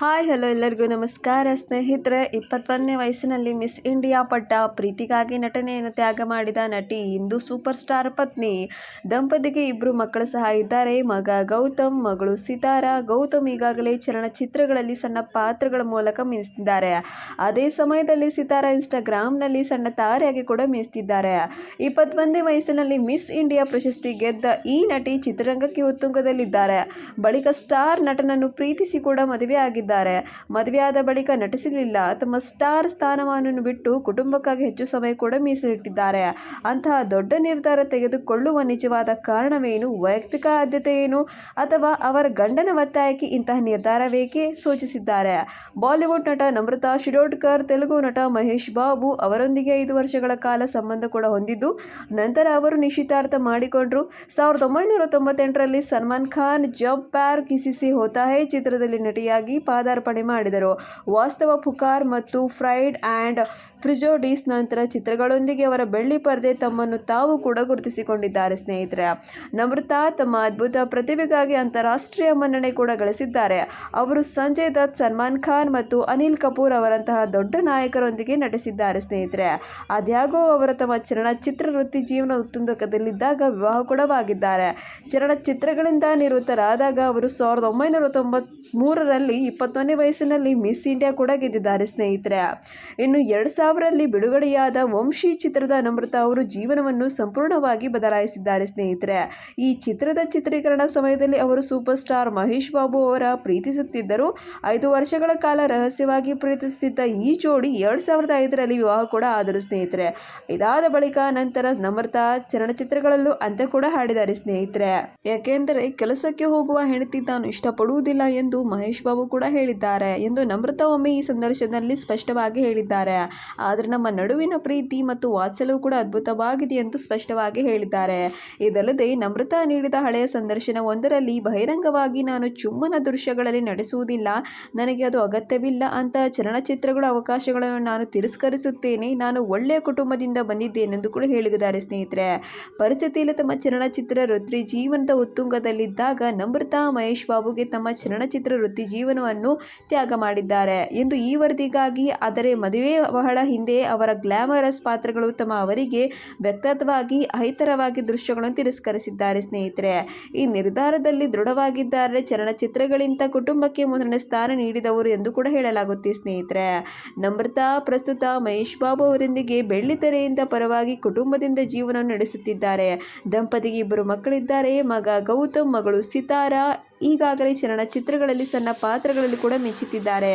Hi, hello ಎಲ್ಲರಿಗೂ ನಮಸ್ಕಾರ. ಸ್ನೇಹಿತರೆ, ಇಪ್ಪತ್ತೊಂದನೇ ವಯಸ್ಸಿನಲ್ಲಿ ಮಿಸ್ ಇಂಡಿಯಾ ಪಟ್ಟ ಪ್ರೀತಿಗಾಗಿ ನಟನೆಯನ್ನು ತ್ಯಾಗ ಮಾಡಿದ ನಟಿ ಇಂದು ಸೂಪರ್ ಸ್ಟಾರ್ ಪತ್ನಿ. ದಂಪತಿಗೆ ಇಬ್ಬರು ಮಕ್ಕಳು ಸಹ ಇದ್ದಾರೆ. ಮಗ ಗೌತಮ್, ಮಗಳು ಸಿತಾರಾ. ಗೌತಮ್ ಈಗಾಗಲೇ ಚಲನಚಿತ್ರಗಳಲ್ಲಿ ಸಣ್ಣ ಪಾತ್ರಗಳ ಮೂಲಕ ಮಿಂಚಿದ್ದಾರೆ ಅದೇ ಸಮಯದಲ್ಲಿ ಸಿತಾರಾ ಇನ್ಸ್ಟಾಗ್ರಾಮ್ನಲ್ಲಿ ಸಣ್ಣ ತಾರೆಯಾಗಿ ಕೂಡ ಮಿಂಚಿದ್ದಾರೆ ಇಪ್ಪತ್ತೊಂದನೇ ವಯಸ್ಸಿನಲ್ಲಿ ಮಿಸ್ ಇಂಡಿಯಾ ಪ್ರಶಸ್ತಿ ಗೆದ್ದ ಈ ನಟಿ ಚಿತ್ರರಂಗಕ್ಕೆ ಉತ್ತುಂಗದಲ್ಲಿದ್ದಾರೆ. ಬಳಿಕ ಸ್ಟಾರ್ ನಟನನ್ನು ಪ್ರೀತಿಸಿ ಕೂಡ ಮದುವೆ ಆಗಿದ್ದಾರೆ ಮದುವೆಯಾದ ಬಳಿಕ ನಟಿಸಲಿಲ್ಲ. ತಮ್ಮ ಸ್ಟಾರ್ ಸ್ಥಾನಮಾನವನ್ನು ಬಿಟ್ಟು ಕುಟುಂಬಕ್ಕಾಗಿ ಹೆಚ್ಚು ಸಮಯ ಕೂಡ ಮೀಸಲಿಟ್ಟಿದ್ದಾರೆ. ಅಂತಹ ದೊಡ್ಡ ನಿರ್ಧಾರ ತೆಗೆದುಕೊಳ್ಳುವ ನಿಜವಾದ ಕಾರಣವೇನು? ವೈಯಕ್ತಿಕ ಆದ್ಯತೆ ಏನು? ಅಥವಾ ಅವರ ಗಂಡನ ಒತ್ತಾಯಕ್ಕೆ ಇಂತಹ ನಿರ್ಧಾರವೇಕೆ ಸೂಚಿಸಿದ್ದಾರೆ? ಬಾಲಿವುಡ್ ನಟ ನಮ್ರತಾ ಶಿರೋಡ್ಕರ್, ತೆಲುಗು ನಟ ಮಹೇಶ್ ಬಾಬು ಅವರೊಂದಿಗೆ ಐದು ವರ್ಷಗಳ ಕಾಲ ಸಂಬಂಧ ಕೂಡ ಹೊಂದಿದ್ದು, ನಂತರ ಅವರು ನಿಶ್ಚಿತಾರ್ಥ ಮಾಡಿಕೊಂಡರು. ಸಾವಿರದ ಒಂಬೈನೂರ ತೊಂಬತ್ತೆಂಟರಲ್ಲಿ ಸಲ್ಮಾನ್ ಖಾನ್ ಜಬ್ ಪ್ಯಾರ್ ಕಿಸಿಸಿ ಹೋತಾ ಹೈ ಚಿತ್ರದಲ್ಲಿ ನಟಿಯಾಗಿ ಪಾದಾರ್ಪಣೆ ಮಾಡಿದರು. ವಾಸ್ತವ ಪುಕಾರ್ ಮತ್ತು ಫ್ರೈಡ್ ಆ್ಯಂಡ್ ಫ್ರಿಜೋಡಿಸ್ ನಂತರ ಚಿತ್ರಗಳೊಂದಿಗೆ ಅವರ ಬೆಳ್ಳಿ ಪರದೆ ತಮ್ಮನ್ನು ತಾವು ಕೂಡ ಗುರುತಿಸಿಕೊಂಡಿದ್ದಾರೆ, ಸ್ನೇಹಿತರೆ. ನಮ್ರತಾ ತಮ್ಮ ಅದ್ಭುತ ಪ್ರತಿಭೆಗಾಗಿ ಅಂತಾರಾಷ್ಟ್ರೀಯ ಮನ್ನಣೆ ಕೂಡ ಗಳಿಸಿದ್ದಾರೆ. ಅವರು ಸಂಜಯ್ ದತ್, ಸಲ್ಮಾನ್ ಖಾನ್ ಮತ್ತು ಅನಿಲ್ ಕಪೂರ್ ಅವರಂತಹ ದೊಡ್ಡ ನಾಯಕರೊಂದಿಗೆ ನಟಿಸಿದ್ದಾರೆ, ಸ್ನೇಹಿತರೆ. ಆದ್ಯಾಗೋ ಅವರು ತಮ್ಮ ಚಲನಚಿತ್ರ ವೃತ್ತಿ ಜೀವನ ಉತ್ತುಂದಕದಲ್ಲಿದ್ದಾಗ ವಿವಾಹ ಕೂಡವಾಗಿದ್ದಾರೆ. ಚಲನಚಿತ್ರಗಳಿಂದ ನಿವೃತ್ತರಾದಾಗ ಅವರು ಸಾವಿರದ ಒಂಬೈನೂರ ತೊಂಬತ್ ಮೂರರಲ್ಲಿ ಇಪ್ಪತ್ತೊಂದನೇ ವಯಸ್ಸಿನಲ್ಲಿ ಮಿಸ್ ಇಂಡಿಯಾ ಕೂಡ ಗೆದ್ದಿದ್ದಾರೆ, ಸ್ನೇಹಿತರೆ. ಇನ್ನು ಎರಡು ಸಾವಿರದಲ್ಲಿ ಬಿಡುಗಡೆಯಾದ ವಂಶಿ ಚಿತ್ರದ ನಮ್ರತ ಅವರು ಜೀವನವನ್ನು ಸಂಪೂರ್ಣವಾಗಿ ಬದಲಾಯಿಸಿದ್ದಾರೆ, ಸ್ನೇಹಿತರೆ. ಈ ಚಿತ್ರದ ಚಿತ್ರೀಕರಣ ಸಮಯದಲ್ಲಿ ಅವರು ಸೂಪರ್ ಸ್ಟಾರ್ ಮಹೇಶ್ ಬಾಬು ಅವರ ಪ್ರೀತಿಸುತ್ತಿದ್ದರು. ಐದು ವರ್ಷಗಳ ಕಾಲ ರಹಸ್ಯವಾಗಿ ಪ್ರೀತಿಸುತ್ತಿದ್ದ ಈ ಜೋಡಿ ಎರಡು ಸಾವಿರದ ಐದರಲ್ಲಿ ವಿವಾಹ ಕೂಡ ಆದರು, ಸ್ನೇಹಿತರೆ. ಇದಾದ ಬಳಿಕ ನಂತರ ನಮ್ರತಾ ಚಲನಚಿತ್ರಗಳಲ್ಲೂ ಅಂತ್ಯ ಕೂಡ ಹಾಡಿದ್ದಾರೆ, ಸ್ನೇಹಿತರೆ. ಯಾಕೆಂದರೆ ಕೆಲಸಕ್ಕೆ ಹೋಗುವ ಹೆಂಡತಿ ತಾನು ಇಷ್ಟಪಡುವುದಿಲ್ಲ ಎಂದು ಮಹೇಶ್ ಬಾಬು ಕೂಡ ಹೇಳಿದ್ದಾರೆ ಎಂದು ನಮ್ರತಾ ಒಮ್ಮೆ ಈ ಸಂದರ್ಶನದಲ್ಲಿ ಸ್ಪಷ್ಟವಾಗಿ ಹೇಳಿದ್ದಾರೆ. ಆದರೆ ನಮ್ಮ ನಡುವಿನ ಪ್ರೀತಿ ಮತ್ತು ವಾತ್ಸಲ್ಯವು ಕೂಡ ಅದ್ಭುತವಾಗಿದೆ ಎಂದು ಸ್ಪಷ್ಟವಾಗಿ ಹೇಳಿದ್ದಾರೆ. ಇದಲ್ಲದೆ ನಮ್ರತಾ ನೀಡಿದ ಹಳೆಯ ಸಂದರ್ಶನ ಒಂದರಲ್ಲಿ, ಬಹಿರಂಗವಾಗಿ ನಾನು ಚುಮ್ಮನ ದೃಶ್ಯಗಳಲ್ಲಿ ನಡೆಸುವುದಿಲ್ಲ. ನನಗೆ ಅದು ಅಗತ್ಯವಿಲ್ಲ ಅಂತ ಚಲನಚಿತ್ರಗಳ ಅವಕಾಶಗಳನ್ನು ನಾನು ತಿರಸ್ಕರಿಸುತ್ತೇನೆ. ನಾನು ಒಳ್ಳೆಯ ಕುಟುಂಬದಿಂದ ಬಂದಿದ್ದೇನೆಂದು ಕೂಡ ಹೇಳಿದ್ದಾರೆ ಸ್ನೇಹಿತರೆ. ಪರಿಸ್ಥಿತಿಯಲ್ಲಿ ತಮ್ಮ ಚಲನಚಿತ್ರ ವೃತ್ತಿ ಜೀವನದ ಉತ್ತುಂಗದಲ್ಲಿದ್ದಾಗ ನಮ್ರತಾ ಮಹೇಶ್ ಬಾಬುಗೆ ತಮ್ಮ ಚಲನಚಿತ್ರ ವೃತ್ತಿ ಜೀವನವನ್ನು ತ್ಯಾಗ ಮಾಡಿದ್ದಾರೆ. ಎಂದು ಈ ವರದಿಗಾಗಿ ಆದರೆ ಮದುವೆ ಬಹಳ ಹಿಂದೆ ಅವರ ಗ್ಲಾಮರಸ್ ಪಾತ್ರಗಳು ತಮ್ಮ ಅವರಿಗೆ ವ್ಯಕ್ತತ್ವವಾಗಿ ಅಹಿತರವಾಗಿ ದೃಶ್ಯಗಳನ್ನು ತಿರಸ್ಕರಿಸಿದ್ದಾರೆ, ಸ್ನೇಹಿತರೆ. ಈ ನಿರ್ಧಾರದಲ್ಲಿ ದೃಢವಾಗಿದ್ದಾರೆ ಚಲನಚಿತ್ರಗಳಿಂದ ಕುಟುಂಬಕ್ಕೆ ಮೊದಲನೇ ಸ್ಥಾನ ನೀಡಿದವರು ಎಂದು ಕೂಡ ಹೇಳಲಾಗುತ್ತೆ, ಸ್ನೇಹಿತರೆ. ನಮ್ರತಾ ಪ್ರಸ್ತುತ ಮಹೇಶ್ ಬಾಬು ಅವರೊಂದಿಗೆ ಬೆಳ್ಳಿತೆರೆಯಿಂದ ಪರವಾಗಿ ಕುಟುಂಬದಿಂದ ಜೀವನ ನಡೆಸುತ್ತಿದ್ದಾರೆ. ದಂಪತಿಗೆ ಇಬ್ಬರು ಮಕ್ಕಳಿದ್ದಾರೆ. ಮಗ ಗೌತಮ್, ಮಗಳು ಸಿತಾರಾ ಈಗಾಗಲೇ ಚಲನಚಿತ್ರಗಳಲ್ಲಿ ಸಣ್ಣ ಪಾತ್ರಗಳಲ್ಲಿ ಕೂಡ ಮೆಚ್ಚುತ್ತಿದ್ದಾರೆ.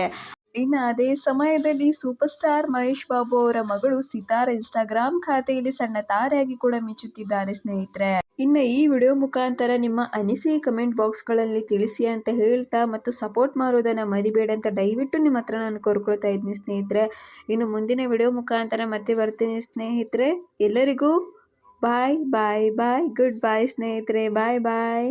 ಇನ್ನು ಅದೇ ಸಮಯದಲ್ಲಿ ಸೂಪರ್ ಸ್ಟಾರ್ ಮಹೇಶ್ ಬಾಬು ಅವರ ಮಗಳು ಸಿತಾರ ಇನ್ಸ್ಟಾಗ್ರಾಮ್ ಖಾತೆಯಲ್ಲಿ ಸಣ್ಣ ತಾರೆಯಾಗಿ ಕೂಡ ಮಿಚುತ್ತಿದ್ದಾರೆ ಸ್ನೇಹಿತರೆ. ಇನ್ನು ಈ ವಿಡಿಯೋ ಮುಖಾಂತರ ನಿಮ್ಮ ಅನಿಸಿ ಕಮೆಂಟ್ ಬಾಕ್ಸ್ಗಳಲ್ಲಿ ತಿಳಿಸಿ ಅಂತ ಹೇಳ್ತಾ ಮತ್ತು ಸಪೋರ್ಟ್ ಮಾಡೋದನ್ನು ಮರಿಬೇಡ ಅಂತ ದಯವಿಟ್ಟು ನಿಮ್ಮ ಹತ್ರ ನಾನು ಕೋರ್ಕೊಳ್ತಾ ಇದ್ದೀನಿ ಸ್ನೇಹಿತರೆ. ಇನ್ನು ಮುಂದಿನ ವಿಡಿಯೋ ಮುಖಾಂತರ ಮತ್ತೆ ಬರ್ತೀನಿ ಸ್ನೇಹಿತರೆ. ಎಲ್ಲರಿಗೂ ಬಾಯ್ ಬಾಯ್ ಬಾಯ್, ಗುಡ್ ಬಾಯ್ ಸ್ನೇಹಿತರೆ. ಬಾಯ್ ಬಾಯ್.